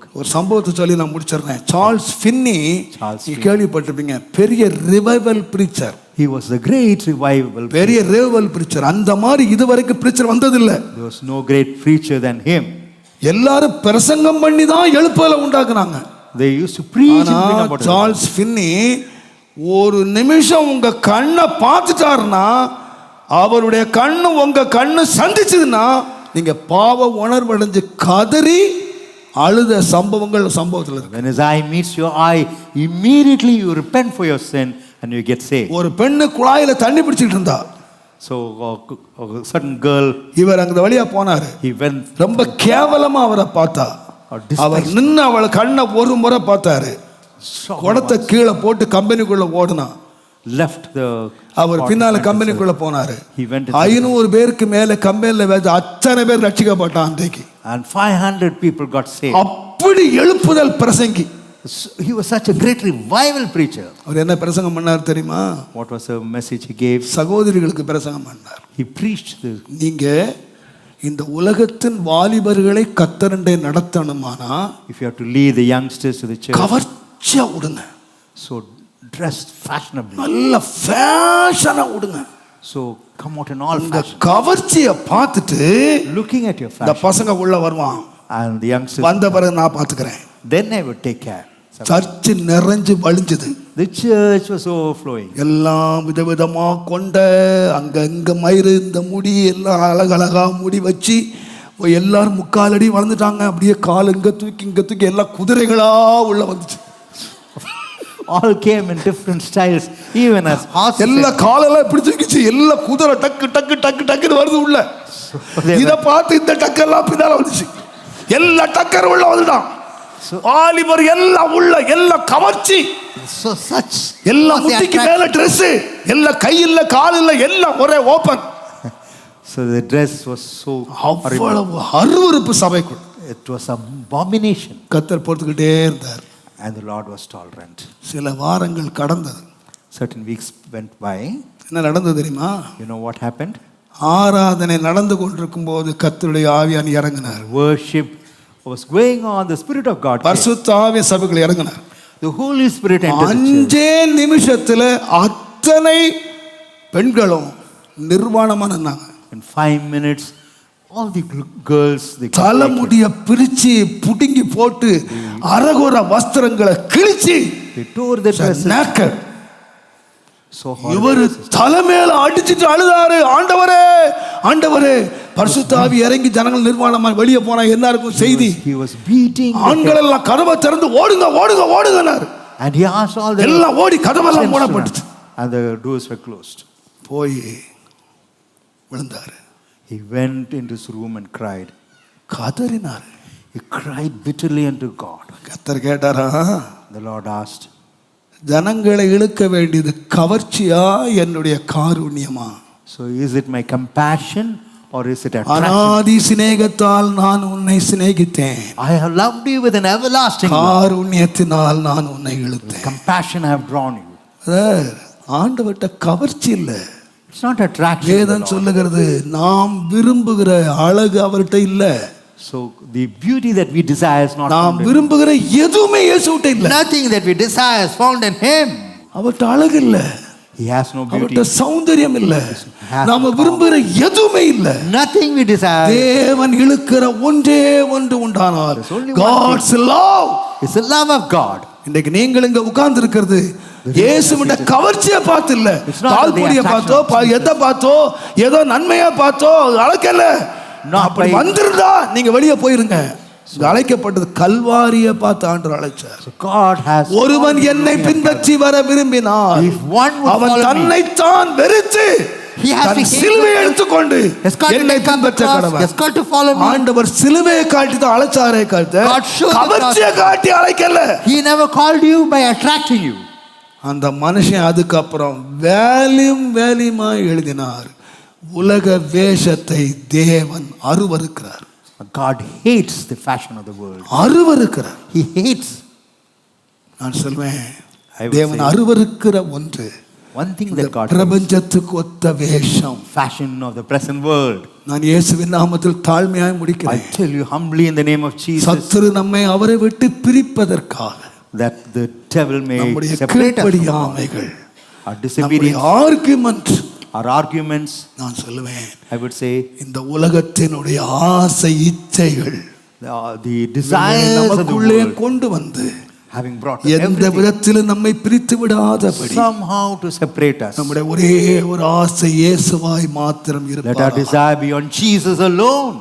ஒரு சம்பவத்தை சொல்லி நான் முடிச்சிடுறேன். சார்ல்ஸ் ஃபின்னி கேள்விப்பட்டிருப்பீங்க. பெரிய revival preacher He was a great revival. பெரிய ரிவைவல் பிரீச்சர் அந்த மாதிரி இதுவரைக்கும் பிரீச்சர் வந்ததில்லை. There was no great preacher than him. எல்லாரும் பிரசங்கம் பண்ணி தான் எழுப்புதலை உண்டாக்குனாங்க. They used to preach and. Charles Finney ஒரு நிமிஷம் உங்க கண்ணை பார்த்துட்டாருன்னா அவருடைய கண்ணு உங்க கண்ணு சந்திச்சதுன்னா நீங்க பாவ உணர்வடைஞ்சு கதறி அழுத சம்பவங்கள் சம்பவத்தில் இருக்கு. When his eye meets your eye, immediately you repent for your sin and you get saved. ஒரு பெண்ணு குழாயில தண்ணி பிடிச்சிட்டு இருந்தா. So a, a certain girl, இவர் அங்க வழியா போனாரு. he went ரொம்ப கேவலமா அவரை பார்த்தா. அவர் நின்று அவளை கண்ணை ஒரு முறை பார்த்தாரு. குடத்தை கீழே போட்டு கம்பெனிக்குள்ள ஓடுனான் left the. அவர் பின்னால கம்பெனிக்குள்ள போனாரு. ஐநூறு பேருக்கு மேல கம்பெனில வேலை அத்தனை பேர் ரட்சிக்கப்பட்டான் அன்றைக்கு. And 500 people got saved. அப்படி எழுப்புதல் பிரசங்கி He was such a great revival preacher. அவர் என்ன பிரசங்கம் பண்ணார் தெரியுமா What was the message he gave? சகோதரிகளுக்கு பிரசங்கம் பண்ணார் He preached the நீங்க இந்த உலகத்தின் வாலிபர்களை கத்தரண்டை நடத்தணுமானா if you have to lead the youngsters to the church, கவர்ச்சியா விடுங்க so dressed fashionably. நல்ல ஃபேஷனா விடுங்க So come out in all இந்த. கவர்ச்சியை பார்த்துட்டு Looking at your இந்த fashion. பசங்க உள்ள வருவான் And the youngsters, வந்த பிறகு நான் பார்த்துக்கிறேன் then I would take care. Church நிறைஞ்சு வழிஞ்சது the church was overflowing. எல்லாம் விதவிதமா கொண்ட அங்க இங்க மயிறு இந்த முடி எல்லாம் அழகழகா முடி வச்சு எல்லாரும் முக்கால் அடி வளர்ந்துட்டாங்க அப்படியே கால் இங்க தூக்கி இங்க தூக்கி எல்லாம் குதிரைகளா உள்ள வந்துச்சு All came in different styles, even as horses. எல்லா காலெல்லாம் தூக்கிச்சு எல்லா குதிரை டக்கு டக்கு டக்கு டக்குன்னு வருது உள்ள இத பார்த்து இந்த டக்கெல்லாம் பின்னால வந்துச்சு எல்லா டக்கர் உள்ள வந்துட்டான் வாலிபர் எல்லாம் உள்ள எல்லாம் கவர்ச்சி the முட்டிக்கு. மேல Dress எல்லாம் கை இல்ல கால் இல்ல எல்லாம் ஒரே open So the dress was so. அவ்வளவு அருவருப்பு சபைக்குள் It was abomination. கத்தர் பொறுத்துக்கிட்டே இருந்தார் And the Lord was tolerant. சில வாரங்கள் கடந்தது Certain weeks went by. என்ன நடந்தது தெரியுமா You know what happened? ஆராதனை நடந்து கொண்டிருக்கும் போது கத்தருடைய ஆவியான் இறங்கினார் Worship was going on. The Spirit of God. came. பரிசுத்த ஆவிய சபைக்குள்ள இறங்கினார் The Holy Spirit entered the church. அஞ்சே நிமிஷத்துல அத்தனை பெண்களும் நிர்வாணமா நின்னாங்க In five minutes, all the gl- girls, the தலைமுடிய பிரிச்சு புடுங்கி போட்டு அரகுர வஸ்திரங்களை கிழிச்சு they tore their dresses. naked. So horrible. இவர் தலைமையில அடிச்சிட்டு அழுதாரு ஆண்டவரே ஆண்டவரே பரிசுத்தாவி இறங்கி ஜனங்கள் நிர்வாணமா வெளியே போனா என்ன இருக்கும் செய்தி beating. the ஆண்கள் எல்லாம் கதவை திறந்து ஓடுங்க ஓடுங்க ஓடுங்கனார் he asked all the எல்லாம் ஓடி கதவெல்லாம் மூடப்பட்டுச்சு and the doors were closed. போய் விழுந்தாரு He went into his room and cried. கதறினாரு He cried bitterly unto God. கத்தர் கேட்டாரா The Lord asked, ஜனங்களை இழுக்க வேண்டியது கவர்ச்சியா என்னுடைய காருண்யமா So is it my compassion or is it attraction? அனாதி சிநேகத்தால் நான் உன்னை சிநேகித்தேன் I have loved you with an everlasting love. காருண்யத்தினால் நான் உன்னை இழுத்தேன் Compassion I have drawn you. அதாவது, ஆண்டவர்ட்ட கவர்ச்சி இல்லை attraction. to the வேதம். சொல்லுகிறது நாம் விரும்புகிற அழகு அவர்கிட்ட இல்ல So the beauty that we desire is not நாம் found in விரும்புகிற எதுவுமே இயேசுகிட்ட இல்ல. Nothing that we desire is found in Him. அவர்கிட்ட அழகு இல்ல. He has no beauty. அவர்கிட்ட சௌந்தரியம் இல்ல. நாம விரும்புகிற எதுவுமே இல்ல. Nothing we desire. தேவன் இழுக்கிற ஒன்றே ஒன்று one God's love is the love of God. இன்னைக்கு நீங்கள் இங்க உட்கார்ந்து இருக்கிறது இயேசுவிட கவர்ச்சியை பார்த்து இல்ல. தாழ்பொடியை பார்த்தோ எதை பார்த்தோ ஏதோ நன்மையா பார்த்தோ அழைக்கல அப்படி வந்திருந்தா நீங்க வெளியே போயிருங்க அழைக்கப்பட்டது கல்வாரியை பார்த்து ஆண்டு அழைச்சார். ஒருவன் என்னை பின்பற்றி வர would அவன் தன்னைத்தான் வெறுத்து He has than to hate சிலுவை himself. எடுத்துக்கொண்டு என்னை பின்பற்ற. கடவன். ஆண்டவர் சிலுவையை காட்டி தான் அழைச்சாரே காட்டு கவர்ச்சியை. காட்டி அழைக்கல He never called you by attracting you. அந்த மனுஷன் அதுக்கப்புறம் வேலியும் வேலியுமா எழுதினார் உலக வேஷத்தை தேவன் அருவருக்கிறார் God hates the fashion of the world. அருவருக்கிறார் He hates. நான் சொல்வேன் I தேவன் அருவருக்கிற ஒன்று One thing that God பிரபஞ்சத்துக்கு ஒத்த வேஷம் fashion of the present world. நான் இயேசுவின் நாமத்தில் தாழ்மையாய் I முடிக்கிறேன் tell you humbly in the name of Jesus சத்துரு நம்மை அவரை விட்டு பிரிப்பதற்காக that the devil may நம்முடைய separate us God. கீழ்ப்படியாமைகள் Our நம்முடைய disobedience, ஆர்குமெண்ட் our arguments, நான் சொல்லுவேன் I would say, இந்த உலகத்தினுடைய ஆசை இச்சைகள் of the நமக்குள்ளே கொண்டு வந்து having brought எந்த விதத்திலும் நம்மை பிரித்து விடாதபடி somehow to separate us. நம்முடைய ஒரே ஒரு ஆசை இயேசுவாய் மாத்திரம் Let our இருப்பார் desire be on Jesus alone.